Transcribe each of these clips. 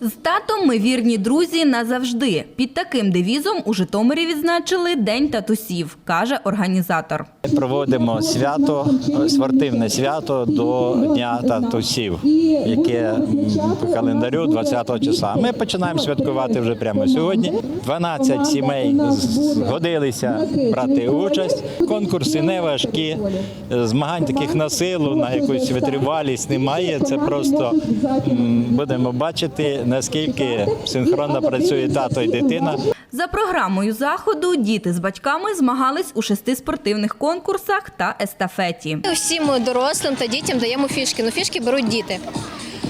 З татом ми вірні друзі назавжди. Під таким девізом у Житомирі відзначили День татусів, каже організатор. Проводимо свято, спортивне свято до Дня татусів, яке по календарю 20 числа. Ми починаємо святкувати вже прямо сьогодні. 12 сімей згодилися брати участь. Конкурси не важкі, змагань таких на силу, на якусь витривалість немає. Це просто будемо бачити, наскільки синхронно працює тато і дитина. За програмою заходу діти з батьками змагались у шести спортивних конкурсах та естафеті. Всім дорослим та дітям даємо фішки. Ну фішки беруть діти.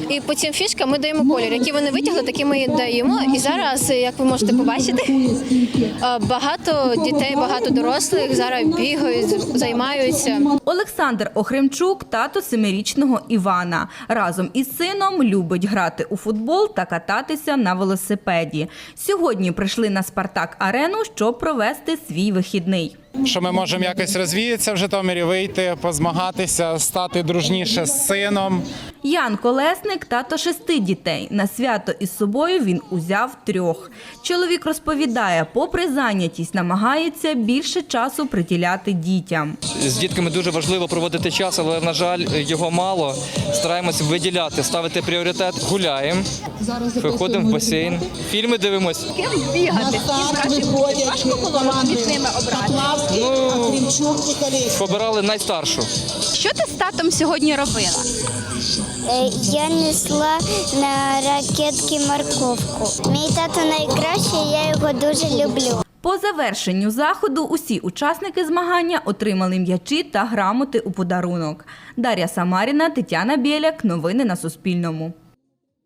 І по цим фішкам ми даємо колір. Які вони витягли, такі ми даємо. І зараз, як ви можете побачити, е, багато дітей, багато дорослих зараз бігають, займаються. Олександр Охремчук, тато семирічного Івана. Разом із сином любить грати у футбол та кататися на велосипеді. Сьогодні прийшли на Спартак Арену, щоб провести свій вихідний. Що ми можемо якось розвіятися в Житомирі, вийти, позмагатися, стати дружніше з сином. Ян Колесник тато шести дітей. На свято із собою він узяв трьох. Чоловік розповідає, попри зайнятість, намагається більше часу приділяти дітям. З дітками дуже важливо проводити час, але на жаль, його мало. Стараємось виділяти, ставити пріоритет. Гуляємо, виходимо в басейн, фільми дивимось. Ну, побирали найстаршу. Що ти з татом сьогодні робила? Е, Я несла на ракетки морковку. Мій тато найкращий, я його дуже люблю. По завершенню заходу усі учасники змагання отримали м'ячі та грамоти у подарунок. Дар'я Самаріна, Тетяна Біляк. Новини на Суспільному.